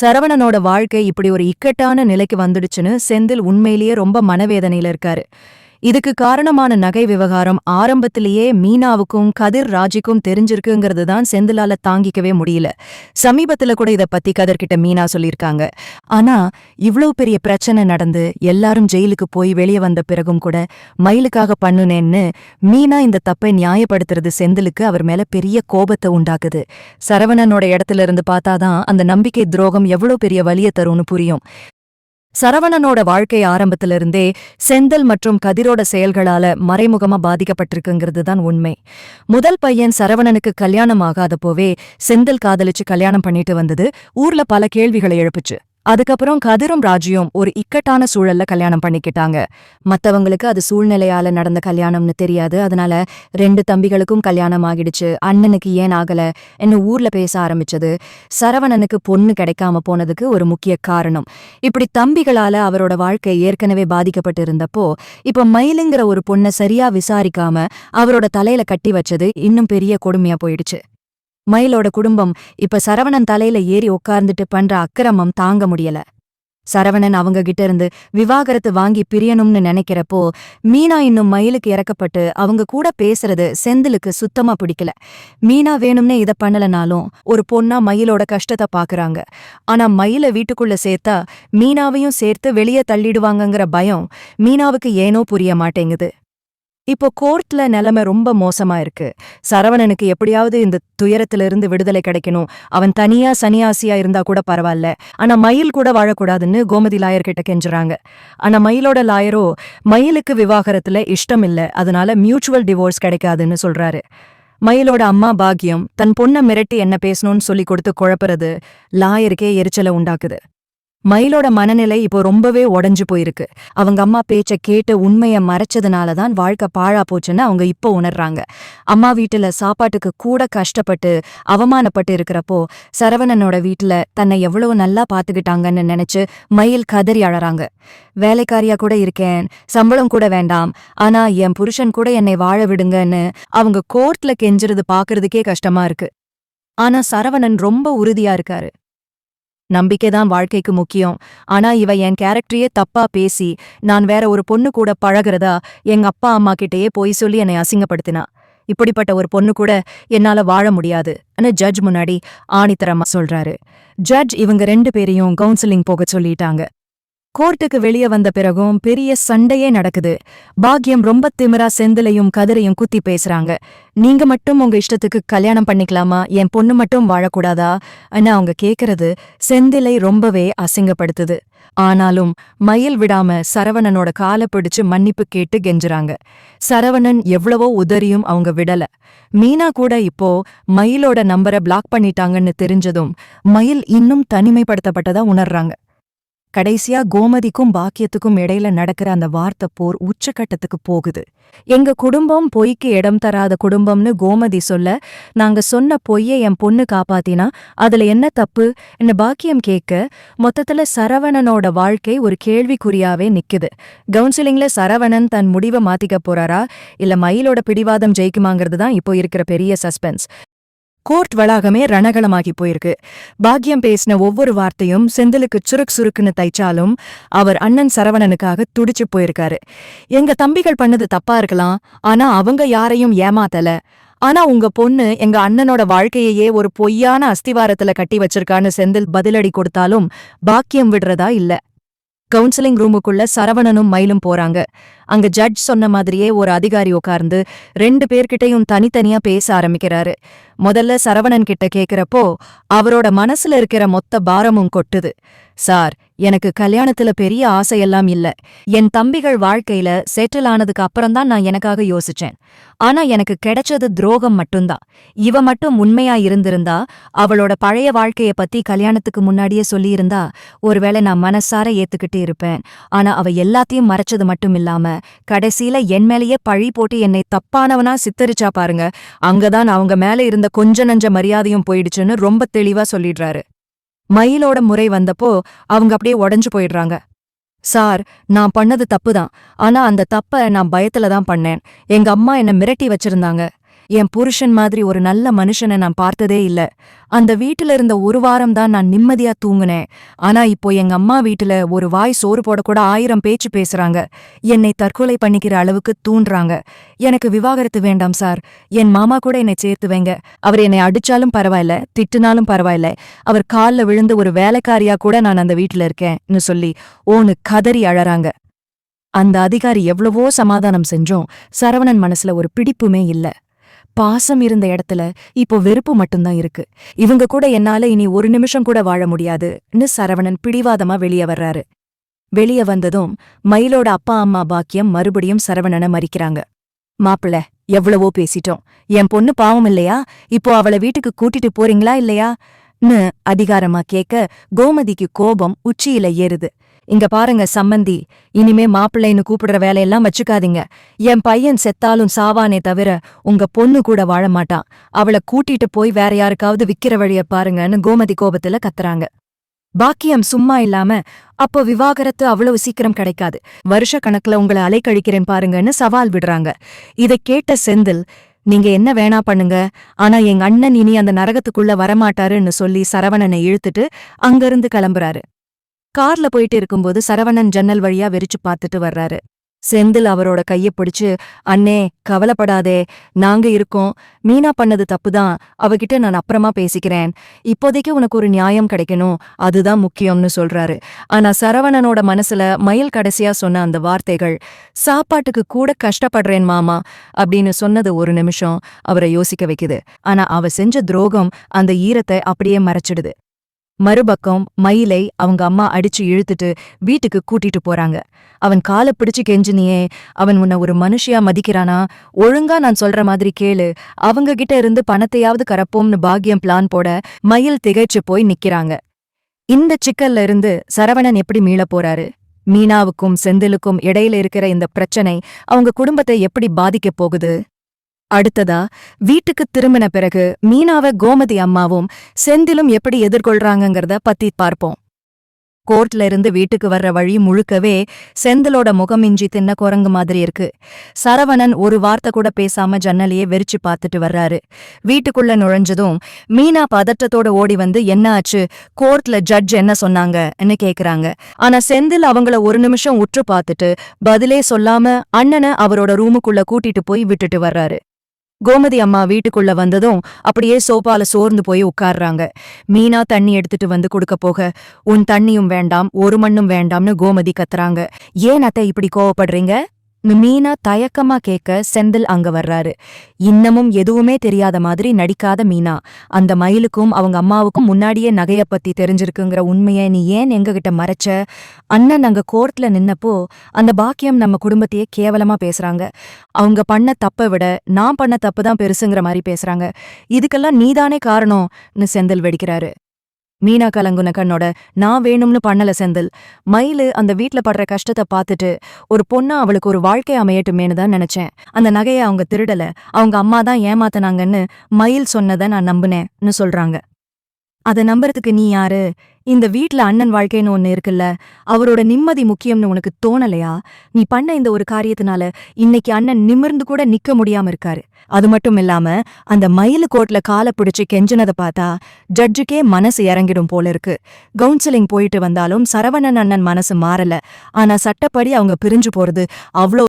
சரவணனோட வாழ்க்கை இப்படி ஒரு இக்கட்டான நிலைக்கு வந்துடுச்சுன்னு செந்தில் உண்மையிலேயே ரொம்ப மனவேதனையில இருக்காரு. இதுக்கு காரணமான நகை விவகாரம் ஆரம்பத்திலேயே மீனாவுக்கும் கதிர் ராஜிக்கும் தெரிஞ்சிருக்குங்கிறது தான் செந்திலால தாங்கிக்கவே முடியல. சமீபத்துல கூட இத பத்தி கதிர்கிட்ட மீனா சொல்லியிருக்காங்க. ஆனா இவ்ளோ பெரிய பிரச்சனை நடந்து எல்லாரும் ஜெயிலுக்கு போய் வெளியே வந்த பிறகும் கூட மயிலுக்காக பண்ணுனேன்னு மீனா இந்த தப்பை நியாயப்படுத்துறது செந்திலுக்கு அவர் மேல பெரிய கோபத்தை உண்டாக்குது. சரவணனோட இடத்துல இருந்து பார்த்தாதான் அந்த நம்பிக்கை துரோகம் எவ்வளவு பெரிய வலிய தரும்னு புரியும். சரவணனோட வாழ்க்கை ஆரம்பத்திலிருந்தே செந்தல் மற்றும் கதிரோட செயல்களால மறைமுகமா பாதிக்கப்பட்டிருக்குங்கிறது தான் உண்மை. முதல் பையன் சரவணனுக்கு கல்யாணம் ஆகாதப்போவே செந்தில் காதலிச்சு கல்யாணம் பண்ணிட்டு வந்தது. ஊர்ல பல கேள்விகளை எழுப்புச்சு. அதுக்கப்புறம் கதிரும் ராஜியும் ஒரு இக்கட்டான சூழல்ல கல்யாணம் பண்ணிக்கிட்டாங்க. மத்தவங்களுக்கு அது சூழ்நிலையால நடந்த கல்யாணம்னு தெரியாது. அதனால ரெண்டு தம்பிகளுக்கும் கல்யாணம் ஆகிடுச்சு. அண்ணனுக்கு ஏன் ஆகல? என்ன ஊர்ல பேச ஆரம்பிச்சது? சரவணனுக்கு பொண்ணு கிடைக்காம போனதுக்கு ஒரு முக்கிய காரணம். இப்படி தம்பிகளால அவரோட வாழ்க்கை ஏற்கனவே பாதிக்கப்பட்டு இருந்தப்போ இப்ப மயிலுங்கிற ஒரு பொண்ணை சரியா விசாரிக்காம அவரோட தலையில கட்டி வச்சது இன்னும் பெரிய கொடுமையா போயிடுச்சு. மயிலோட குடும்பம் இப்ப சரவணன் தலையில ஏறி உட்கார்ந்துட்டு பண்ற அக்கிரமம் தாங்க முடியல. சரவணன் அவங்க கிட்ட இருந்து விவாகரத்து வாங்கி பிரியணும்னு நினைக்கிறப்போ மீனா இன்னும் மயிலுக்கு இறக்கப்பட்டு அவங்க கூட பேசுறது செந்திலுக்கு சுத்தமா பிடிக்கல. மீனா வேணும்னே இத பண்ணலனாலும் ஒரு பொண்ணா மயிலோட கஷ்டத்தை பாக்குறாங்க. ஆனா மயில வீட்டுக்குள்ள சேர்த்தா மீனாவையும் சேர்த்து வெளியே தள்ளிடுவாங்கங்கிற பயம் மீனாவுக்கு ஏனோ புரிய மாட்டேங்குது. இப்போ கோர்ட்ல நிலைமை ரொம்ப மோசமா இருக்கு. சரவணனுக்கு எப்படியாவது இந்த துயரத்திலிருந்து விடுதலை கிடைக்கணும். அவன் தனியா சனியாசியா இருந்தா கூட பரவாயில்ல. ஆனா மயில் கூட வாழக்கூடாதுன்னு கோமதி லாயர் கிட்ட கெஞ்சுறாங்க. ஆனா மயிலோட லாயரோ மயிலுக்கு விவாகரத்துல இஷ்டம் இல்ல. அதனால மியூச்சுவல் டிவோர்ஸ் கிடைக்காதுன்னு சொல்றாரு. மயிலோட அம்மா பாக்கியம் தன் பொண்ணை மிரட்டி என்ன பேசணும்னு சொல்லி கொடுத்து குழப்புறது லாயருக்கே எரிச்சலை உண்டாக்குது. மயிலோட மனநிலை இப்போ ரொம்பவே உடஞ்சு போயிருக்கு. அவங்க அம்மா பேச்ச கேட்டு உண்மைய மறைச்சதுனால தான் வாழ்க்கை பாழா போச்சுன்னு அவங்க இப்போ உணர்றாங்க. அம்மா வீட்டுல சாப்பாட்டுக்கு கூட கஷ்டப்பட்டு அவமானப்பட்டு இருக்கிறப்போ சரவணனோட வீட்டுல தன்னை எவ்வளவு நல்லா பாத்துக்கிட்டாங்கன்னு நினைச்சு மயில் கதறி அழறாங்க. வேலைக்காரியா கூட இருக்கேன் சம்பளம் கூட வேண்டாம் ஆனா என் புருஷன் கூட என்னை வாழ விடுங்கன்னு அவங்க கோர்ட்ல கெஞ்சுறது பாக்குறதுக்கே கஷ்டமா இருக்கு. ஆனா சரவணன் ரொம்ப உறுதியா இருக்காரு. நம்பிக்கைதான் வாழ்க்கைக்கு முக்கியம். ஆனா இவ என் கேரக்டரையே தப்பா பேசி நான் வேற ஒரு பொண்ணு கூட பழகுறதா எங்க அப்பா அம்மா கிட்டயே போய் சொல்லி என்னை அசிங்கப்படுத்தினா. இப்படிப்பட்ட ஒரு பொண்ணு கூட என்னால வாழ முடியாது. ஜட்ஜ் முன்னாடி ஆணித்தரமா சொல்றாரு. ஜட்ஜ் இவங்க ரெண்டு பேரையும் கவுன்சிலிங் போக சொல்லிட்டாங்க. கோர்ட்டுக்கு வெளியே வந்த பிறகும் பெரிய சண்டையே நடக்குது. பாக்யம் ரொம்ப திமிரா செந்திலையும் கதிரையும் குத்தி பேசுறாங்க. நீங்க மட்டும் உங்க இஷ்டத்துக்கு கல்யாணம் பண்ணிக்கலாமா? என் பொண்ணு மட்டும் வாழக்கூடாதா? ஆனா அவங்க கேக்குறது செந்திலை ரொம்பவே அசிங்கப்படுத்துது. ஆனாலும் மயில் விடாம சரவணனோட காலை பிடிச்சு மன்னிப்பு கேட்டு கெஞ்சுறாங்க. சரவணன் எவ்வளவோ உதறியும் அவங்க விடல. மீனா கூட இப்போ மயிலோட நம்பரை பிளாக் பண்ணிட்டாங்கன்னு தெரிஞ்சதும் மயில் இன்னும் தனிமைப்படுத்தப்பட்டதா உணர்றாங்க. கடைசியா கோமதிக்கும் பாக்கியத்துக்கும் இடையில நடக்கிற அந்த வார்த்தை போர் உச்சக்கட்டத்துக்கு போகுது. எங்க குடும்பம் பொய்க்கு இடம் தராத குடும்பம்னு கோமதி சொல்ல நாங்க சொன்ன பொய்யை என் பொண்ணு காப்பாத்தினா அதுல என்ன தப்பு? என்ன பாக்கியம் கேட்க மொத்தத்துல சரவணனோட வாழ்க்கை ஒரு கேள்விக்குறியாவே நிக்குது. கவுன்சிலிங்ல சரவணன் தன் முடிவை மாத்திக்க போறாரா? இல்ல மயிலோட பிடிவாதம் ஜெயிக்குமாங்கிறது தான் இப்போ இருக்கிற பெரிய சஸ்பென்ஸ். கோர்ட் வளாகமே ரணகலமாகி போயிருக்கு. பாக்யம் பேசின ஒவ்வொரு வார்த்தையும் செந்திலுக்கு சுருக் சுருக்குன்னு தைச்சாலும் அவர் அண்ணன் சரவணனுக்காக துடிச்சு போயிருக்காரு. எங்க தம்பிகள் பண்ணது தப்பா இருக்கலாம் ஆனா அவங்க யாரையும் ஏமாத்தல. ஆனா உங்க பொண்ணு எங்க அண்ணனோட வாழ்க்கையையே ஒரு பொய்யான அஸ்திவாரத்துல கட்டி வச்சிருக்கான்னு செந்தில் பதிலடி கொடுத்தாலும் பாக்கியம் விடுறதா இல்ல. கவுன்சிலிங் ரூமுக்குள்ள சரவணனும் மயிலும் போறாங்க. அங்க ஜட்ஜ் சொன்ன மாதிரியே ஒரு அதிகாரி உட்கார்ந்து ரெண்டு பேர்கிட்டயும் தனித்தனியா பேச ஆரம்பிக்கிறாரு. முதல்ல சரவணன் கிட்ட கேக்குறப்போ அவரோட மனசுல இருக்கிற மொத்த பாரமும் கொட்டுது. சார் எனக்கு கல்யாணத்துல பெரிய ஆசையெல்லாம் இல்ல. என் தம்பிகள் வாழ்க்கையில செட்டில் ஆனதுக்கு அப்புறம்தான் நான் எனக்காக யோசிச்சேன். ஆனா எனக்கு கிடைச்சது துரோகம் மட்டும்தான். இவ மட்டும் உண்மையா இருந்திருந்தா அவளோட பழைய வாழ்க்கைய பத்தி கல்யாணத்துக்கு முன்னாடியே சொல்லியிருந்தா ஒருவேளை நான் மனசார ஏத்துக்கிட்டு இருப்பேன். ஆனா அவ எல்லாத்தையும் மறைச்சது மட்டும் இல்லாம கடைசியில என் மேலேயே பழி போட்டு என்னை தப்பானவனா சித்தரிச்சா பாருங்க. அங்கதான் அவங்க மேல இருந்த கொஞ்ச நஞ்ச மரியாதையும் போயிடுச்சுன்னு ரொம்ப தெளிவா சொல்லிடுறாரு. மயிலோட முறை வந்தப்போ அவங்க அப்படியே உடஞ்சு போயிடுறாங்க. சார் நான் பண்ணது தப்பு தான் ஆனா அந்த தப்ப நான் பயத்துல தான் பண்ணேன். எங்க அம்மா என்ன மிரட்டி வச்சிருந்தாங்க. என் புருஷன் மாதிரி ஒரு நல்ல மனுஷனை நான் பார்த்ததே இல்ல. அந்த வீட்டுல இருந்த ஒரு வாரம் தான் நான் நிம்மதியா தூங்குனேன். ஆனா இப்போ எங்க அம்மா வீட்டுல ஒரு வாய் சோறு போட கூட ஆயிரம் பேச்சு பேசுறாங்க. என்னை தற்கொலை பண்ணிக்கிற அளவுக்கு தூண்டுறாங்க. எனக்கு விவாகரத்து வேண்டாம் சார். என் மாமா கூட என்னை சேர்த்து வைங்க அவர் என்னை அடிச்சாலும் பரவாயில்ல திட்டுனாலும் பரவாயில்ல. அவர் கால்ல விழுந்து ஒரு வேலைக்காரியா கூட நான் அந்த வீட்டுல இருக்கேன்னு சொல்லி ஓன்னு கதறி அழறாங்க. அந்த அதிகாரி எவ்வளவோ சமாதானம் செஞ்சோம். சரவணன் மனசுல ஒரு பிடிப்புமே இல்ல. பாசம் இருந்த இடத்துல இப்போ வெறுப்பு மட்டும்தான் இருக்கு. இவங்க கூட என்னால இனி ஒரு நிமிஷம் கூட வாழ முடியாதுன்னு சரவணன் பிடிவாதமா வெளியே வர்றாரு. வெளிய வந்ததும் மயிலோட அப்பா அம்மா பாக்கியம் மறுபடியும் சரவணனை மறிக்கிறாங்க. மாப்பிள எவ்வளவோ பேசிட்டோம். என் பொண்ணு பாவம் இல்லையா? இப்போ அவளை வீட்டுக்கு கூட்டிட்டு போறீங்களா இல்லையா? ன்னு அதிகாரமா கேட்க கோமதிக்கு கோபம் உச்சியில ஏறுது. இங்க பாருங்க சம்மந்தி. இனிமே மாப்பிள்ளைன்னு கூப்பிடுற வேலையெல்லாம் வச்சுக்காதீங்க. என் பையன் செத்தாலும் சாவானே தவிர உங்க பொண்ணு கூட வாழ மாட்டான். அவளை கூட்டிட்டு போய் வேற யாருக்காவது விக்கிற வழிய பாருங்கன்னு கோமதி கோபத்துல கத்துறாங்க. பாக்கியம் சும்மா இல்லாம அப்போ விவாகரத்து அவ்வளவு சீக்கிரம் கிடைக்காது. வருஷ கணக்குல உங்களை அலைக்கழிக்கிறேன் பாருங்கன்னு சவால் விடுறாங்க. இதை கேட்ட செந்தில் நீங்க என்ன வேணா பண்ணுங்க. ஆனா எங்க அண்ணன் இனி அந்த நரகத்துக்குள்ள வரமாட்டாருன்னு சொல்லி சரவணனை இழுத்துட்டு அங்கிருந்து கிளம்புறாரு. கார்ல போயிட்டு இருக்கும்போது சரவணன் ஜன்னல் வழியா வெறிச்சு பார்த்துட்டு வர்றாரு. செந்தில் அவரோட கைய பிடிச்சு அண்ணே கவலைப்படாதே நாங்க இருக்கோம். மீனா பண்ணது தப்புதான். அவகிட்ட நான் அப்புறமா பேசிக்கிறேன். இப்போதைக்கு உனக்கு ஒரு நியாயம் கிடைக்கணும். அதுதான் முக்கியம்னு சொல்றாரு. ஆனா சரவணனோட மனசுல மயில் கடைசியா சொன்ன அந்த வார்த்தைகள் சாப்பாட்டுக்கு கூட கஷ்டப்படுறேன் மாமா அப்படின்னு சொன்னது ஒரு நிமிஷம் அவரை யோசிக்க வைக்குது. ஆனா அவ செஞ்ச துரோகம் அந்த ஈரத்தை அப்படியே மறைச்சிடுது. மறுபக்கம் மயிலை அவங்க அம்மா அடிச்சு இழுத்துட்டு வீட்டுக்கு கூட்டிட்டு போறாங்க. அவன் காலை பிடிச்சு கெஞ்சினியே அவன் உன்னை ஒரு மனுஷியா மதிக்கிறானா? ஒழுங்கா நான் சொல்ற மாதிரி கேளு. அவங்க கிட்ட இருந்து பணத்தையாவது கரப்போம்னு பாக்கியம் பிளான் போட மயில் திகைச்சு போய் நிக்கிறாங்க. இந்த சிக்கல்ல இருந்து சரவணன் எப்படி மீளப் போறாரு? மீனாவுக்கும் செந்திலுக்கும் இடையில இருக்கிற இந்த பிரச்சனை அவங்க குடும்பத்தை எப்படி பாதிக்கப் போகுது? அடுத்ததா வீட்டுக்கு திரும்பின பிறகு மீனாவ கோமதி அம்மாவும் செந்திலும் எப்படி எதிர்கொள்றாங்கங்கறத பத்தி பார்ப்போம். கோர்ட்ல இருந்து வீட்டுக்கு வர்ற வழி முழுக்கவே செந்திலோட முகமிஞ்சி தின்ன குரங்கு மாதிரி இருக்கு. சரவணன் ஒரு வார்த்தை கூட பேசாம ஜன்னலையே வெறிச்சு பார்த்துட்டு வர்றாரு. வீட்டுக்குள்ள நுழைஞ்சதும் மீனா பதட்டத்தோட ஓடி வந்து என்ன ஆச்சு? கோர்ட்ல ஜட்ஜ் என்ன சொன்னாங்கன்னு கேக்குறாங்க. ஆனா செந்தில் அவங்கள ஒரு நிமிஷம் உற்று பார்த்துட்டு பதிலே சொல்லாம அண்ணனை அவரோட ரூமுக்குள்ள கூட்டிட்டு போய் விட்டுட்டு வர்றாரு. கோமதி அம்மா வீட்டுக்குள்ள வந்ததும் அப்படியே சோபால சோர்ந்து போய் உட்கார்றாங்க. மீனா தண்ணி எடுத்துட்டு வந்து கொடுக்க போக உன் தண்ணியும் வேண்டாம் ஒரு மண்ணும் வேண்டாம்னு கோமதி கத்துறாங்க. ஏன் அத்தை இப்படி கோவப்படுறீங்க? மீனா தயக்கமா கேட்க செந்தில் அங்க வர்றாரு. இன்னமும் எதுவுமே தெரியாத மாதிரி நடிக்காத மீனா. அந்த மயிலுக்கும் அவங்க அம்மாவுக்கும் முன்னாடியே நகைய பத்தி தெரிஞ்சிருக்குங்கிற உண்மைய நீ ஏன் எங்ககிட்ட மறைச்ச? அண்ணன் அங்க கோர்ட்ல நின்னப்போ அந்த பாக்கியம் நம்ம குடும்பத்தையே கேவலமா பேசுறாங்க. அவங்க பண்ண தப்பை விட நான் பண்ண தப்பு தான் பெருசுங்கிற மாதிரி பேசுறாங்க. இதுக்கெல்லாம் நீதானே காரணம்னு செந்தில் வெடிக்கிறாரு. மீனா கலங்குன கண்ணோட நான் வேணும்னு பண்ணல செந்தில். மயிலு அந்த வீட்ல படுற கஷ்டத்தை பார்த்துட்டு ஒரு பொண்ணா அவளுக்கு ஒரு வாழ்க்கை அமையட்டுமேனு தான் நினைச்சேன். அந்த நகையை அவங்க திருடல. அவங்க அம்மா தான் ஏமாத்துனாங்கன்னு மயில் சொன்னதை நான் நம்புனேன்னு சொல்றாங்க. அதை நம்புறதுக்கு நீ யாரு? இந்த வீட்ல அண்ணன் வாழ்க்கைன்னு ஒண்ணு இருக்குல்ல அவரோட நிம்மதி முக்கியம்னு உனக்கு தோணலையா? நீ பண்ண இந்த ஒரு காரியத்தினால இன்னைக்கு அண்ணன் நிமிர்ந்து கூட நிக்க முடியாம இருக்காரு. அது மட்டும் இல்லாம அந்த மயிலு கோட்ல காலை பிடிச்சு கெஞ்சினதை பார்த்தா ஜட்ஜுக்கே மனசு இறங்கிடும் போல இருக்கு. கவுன்சிலிங் போயிட்டு வந்தாலும் சரவணன் அண்ணன் மனசு மாறல. ஆனா சட்டப்படி அவங்க பிரிஞ்சு போறது அவ்வளோ